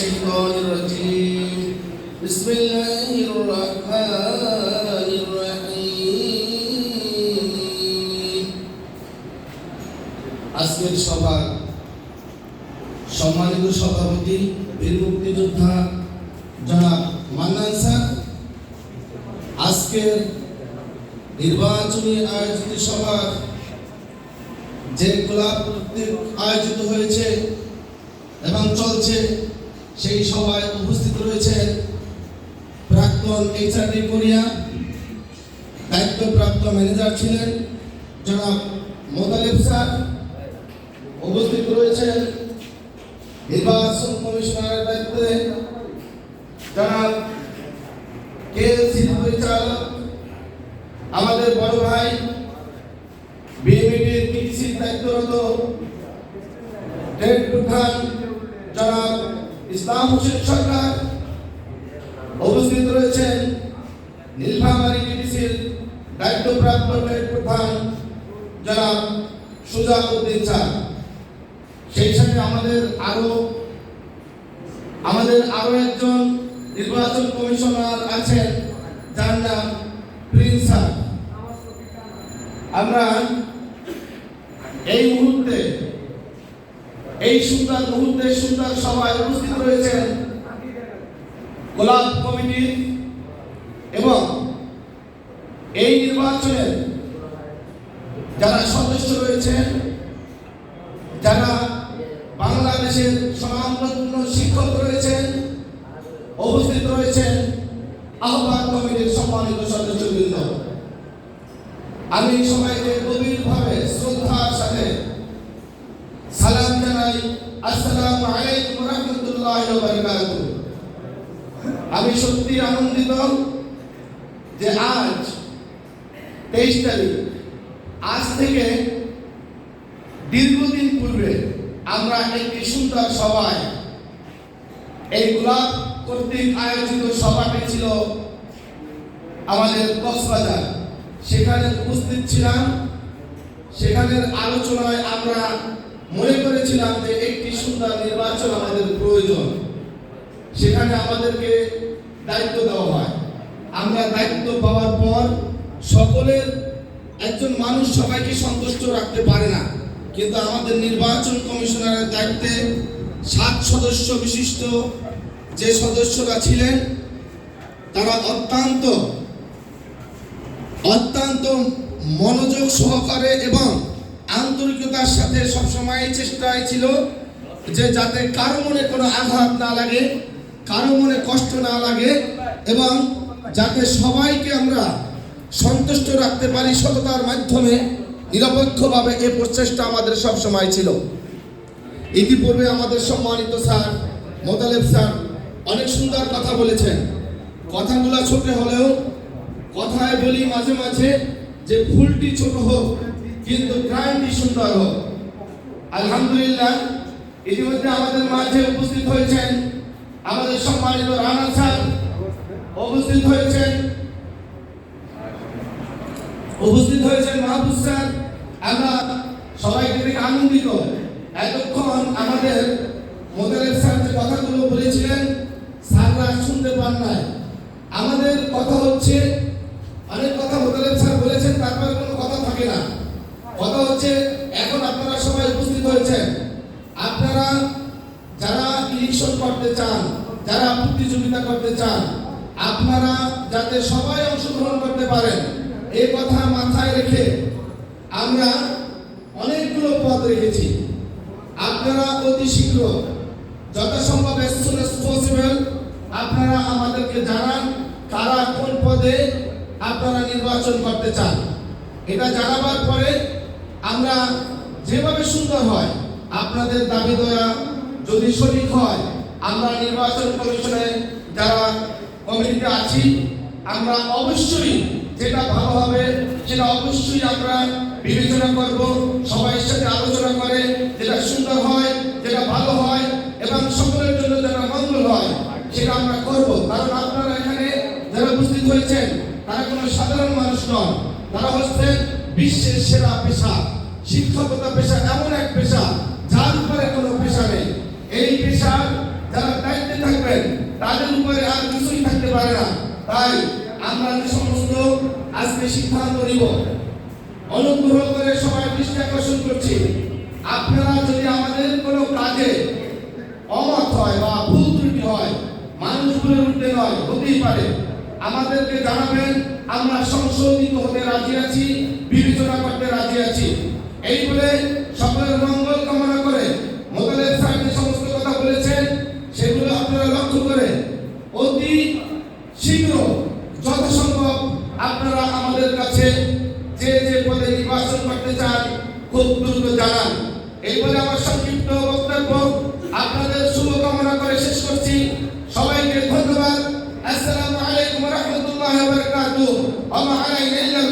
الشيطان الرجيم بسم الله الرحمن الرحيم আজকের সভার সম্মানিত সভাপতি বীর মুক্তিযোদ্ধা জনাব মান্নান স্যার আজকের নির্বাচনী আয়োজিত সভার যে গোলাপ কর্তৃক আয়োজিত হয়েছে এবং চলছে সেই সভায় উপস্থিত রয়েছেন প্রাক্তন এইচআরডি কোরিয়া, দায়িত্বপ্রাপ্ত ম্যানেজার ছিলেন জনাব মোতালেব স্যার। উপস্থিত রয়েছেন নির্বাচন কমিশনারের দায়িত্বে জনাব কেএলসি পরিচালক, আমাদের বড় ভাই বিএমইটির টিটিসির দায়িত্বরত ট্রেড প্রধান জনাব ইসলাম হোসেন সরকার উপস্থিত রয়েছেন নীলফামারী টিটিসির দায়িত্বপ্রাপ্ত প্রধান জনাব সুজা উদ্দিন স্যার। সেই সাথে আমাদের আরও আমাদের আরও একজন নির্বাচন কমিশনার আছেন, যার নাম প্রিন্স স্যার। আমরা এই মুহূর্তে এই সুন্দর মুহূর্তে সুন্দর সভায় উপস্থিত রয়েছেন গোলাপ কমিটি এবং এই নির্বাচনে যারা সদস্য রয়েছেন, যারা বাংলাদেশের স্বনামধন্য শিক্ষক রয়েছেন, উপস্থিত রয়েছেন আহ্বান কমিটির সম্মানিত সদস্যবৃন্দ। আমি সবাইকে গভীরভাবে শ্রদ্ধার আসসালামু আলাইকুম রহমতুল্লাহ বারকাতুহ। আমি সত্যি আনন্দিত যে আজ তেইশ তারিখ, আজ থেকে দীর্ঘদিন পূর্বে আমরা একটি সুন্দর সভায় এই গোলাপ কর্তৃক আয়োজিত সভাটি ছিল আমাদের কক্সবাজার। সেখানে উপস্থিত ছিলাম। সেখানের আলোচনায় আমরা মনে করেছিলাম যে একটি সুন্দর নির্বাচন আমাদের প্রয়োজন। সেখানে আমাদেরকে দায়িত্ব দেওয়া হয়। আমরা দায়িত্ব পাওয়ার পর সকলের একজন মানুষ সবাইকে সন্তুষ্ট রাখতে পারে না। কিন্তু আমাদের নির্বাচন কমিশনারের দায়িত্বে সাত সদস্য বিশিষ্ট যে সদস্যরা ছিলেন, তারা অত্যন্ত অত্যন্ত মনোযোগ সহকারে এবং আন্তরিকতার সাথে সবসময় চেষ্টায় ছিল যে যাতে কারও মনে কোনো আঘাত না লাগে, কারও মনে কষ্ট না লাগে এবং যাতে সবাইকে আমরা সন্তুষ্ট রাখতে পারি সততার মাধ্যমে, নিরপেক্ষভাবে এ প্রচেষ্টা আমাদের সব সময় ছিল। ইতিপূর্বে আমাদের সম্মানিত স্যার মোতালেব স্যার অনেক সুন্দর কথা বলেছেন। কথাগুলো ছোট হলেও কথায় বলি মাঝে মাঝে যে ফুলটি ছোট হোক কিন্তু গ্রামটি সুন্দর হোক আলহামদুলিল্লাহ, ইতিমধ্যে আমাদের মাঝে উপস্থিত হয়েছেন আমাদের সম্মানিত রানা স্যার। উপস্থিত হয়েছেন। উপস্থিত হয়েছেন মাহবুব স্যার। আমরা সবাইকে দেখে আনন্দিত। এতক্ষণ আমাদের মোদারের স্যার যে কথাগুলো বলেছিলেন, স্যাররা শুনতে পান নাই। আমাদের কথা হচ্ছে অনেক কথা মোদারের স্যার বলেছেন তারপরে কোনো কথা থাকে না কথা হচ্ছে, এখন আপনারা সবাই উপস্থিত হয়েছেন। আপনারা যারা ইলেকশন করতে চান, যারা প্রতিযোগিতা করতে চান, আপনারা যাতে সবাই অংশগ্রহণ করতে পারেন, এই কথা মাথায় রেখে আমরা অনেকগুলো পদ রেখেছি। আপনারা অতি শীঘ্র যথাসম্ভব as আপনারা আমাদেরকে জানান কারা কোন পদে আপনারা নির্বাচন করতে চান। এটা জানাবার পরে আমরা যেভাবে সুন্দর হয়, আপনাদের দাবি দয়া যদি সঠিক হয়, আমরা নির্বাচন কমিশনে যারা কমিটিতে আছি, আমরা অবশ্যই যেটা ভালো হবে সেটা অবশ্যই আমরা বিবেচনা করব সবাই সাথে আলোচনা করে যেটা সুন্দর হয়, যেটা ভালো হয় এবং সকলের জন্য যেটা মঙ্গল হয়, সেটা আমরা করব। কারণ আপনারা এখানে যারা উপস্থিত হয়েছেন, তারা কোনো সাধারণ মানুষ নন, তারা হচ্ছেন বিশ্বের সেরা পেশা। শিক্ষকতা পেশা, এমন এক পেশা, যার উপরে কোনো পেশা নেই। এই পেশার যারা দায়িত্বে থাকবেন, তাদের উপরে আর কিছুই থাকতে পারে না। তাই আমরা যে সমস্ত আজকে সিদ্ধান্ত নিব, অনুগ্রহ করে সবাই দৃষ্টি আকর্ষণ করছি। আপনারা যদি আমাদের কোনো কাজে অমত হয় বা ভুল ত্রুটি হয়, মানুষ মানুষগুলোর উঠতে নয়, হতেই পারে। আমাদেরকে জানাবেন, আমরা সংশোধিত হতে রাজি আছি, বিবেচনা করতে রাজি আছি। এই বলে সকলের মঙ্গল কামনা করে মোবাইলের স্যার সমস্ত কথা বলেছেন। সেগুলো আপনারা লক্ষ্য করে অতি শীঘ্র যথাসম্ভব আপনারা আমাদের কাছে যে যে পদে নির্বাচন করতে চান, খুব দ্রুত জানান। এই বলে আমার সংক্ষিপ্ত বক্তব্য। আপনাদের শুভকামনা করে শেষ করছি। সবাইকে ধন্যবাদ। আসসালামু আলাইকুম রহমতুল্লাহ বারকাতুহ। ওয়া মা আলাইনা